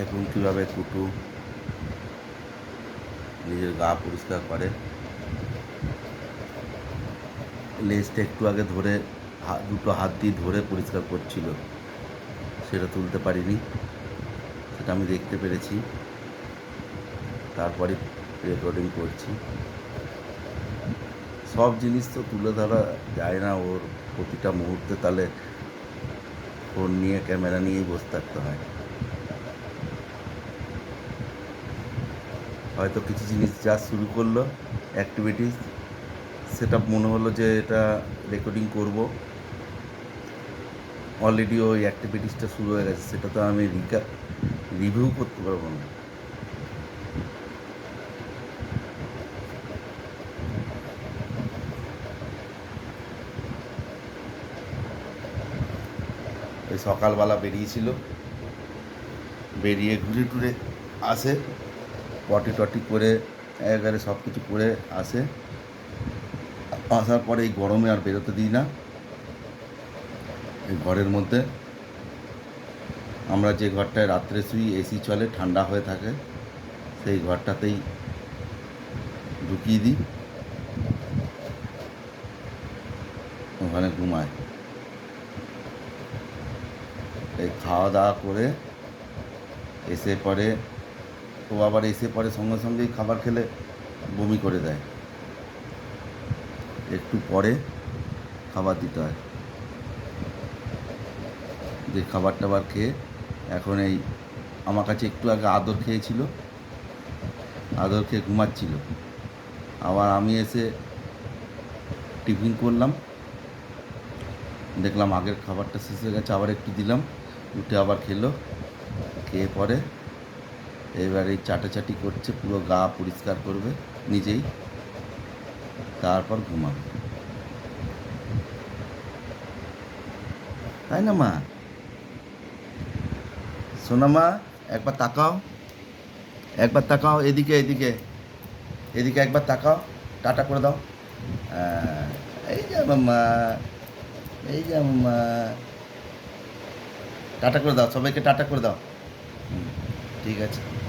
দেখুন কীভাবে কুটু নিজের গা পরিষ্কার করে। লেজটা একটু আগে ধরে দুটো হাত দিয়ে ধরে পরিষ্কার করছিল। সেটা তুলতে পারিনি, সেটা আমি দেখতে পেরেছি। তারপরে রেকর্ডিং করছি। সব জিনিস তো তুলে ধরা যায় না, ওর প্রতিটা মুহূর্তে তাহলে ফোন নিয়ে ক্যামেরা নিয়েই বসে থাকতে হয়। হয়তো কিছু জিনিস যা শুরু করল অ্যাক্টিভিটিস সেটা মনে হলো যে এটা রেকর্ডিং করব। অলরেডি ওই অ্যাক্টিভিটিসটা শুরু হয়ে গেছে, সেটা তো আমি রিকা রিভিউ করতে পারব না। সকালবেলা বেরিয়েছিল। বেরিয়ে ঘুরে টুরে আসে। পটি টটি করে, একেবারে সব কিছু করে আসে। আসার পরে এই গরমে আর বেরোতে দিই না। এই ঘরের মধ্যে আমরা যে ঘরটায় রাত্রে শুই, এসি চলে, ঠান্ডা হয়ে থাকে, সেই ঘরটাতেই ঢুকিয়ে দিই। ওখানে ঘুমায় এই খাওয়া দাওয়া করে, এসে পরে ও আবার এসে পরে সঙ্গে সঙ্গেই খাবার খেলে বমি করে দেয়। একটু পরে খাবার দিতে হয়। যে খাবার টাবার খেয়ে এখন এই আমার কাছে একটু আগে আদর খেয়েছিল, আদর খেয়ে ঘুমাচ্ছিল। আবার আমি এসে টিফিন করলাম, দেখলাম আগের খাবারটা শেষ হয়ে গেছে, আবার একটু দিলাম, উঠে আবার খেলো, খেয়ে পরে এবার চাটাচাটি করছে, পুরো গা পরিষ্কার করবে, নিজেই। তারপর ঘুমাবে। তাই না, মা? শোনা মা, একবার তাকাও। একবার তাকাও, এদিকে এদিকে। এদিকে একবার তাকাও, টাটা করে দাও। এই যে মাম্মা এই যে মাম্মা টাটা করে দাও, সবাইকে টাটা করে দাও। ঠিক আছে।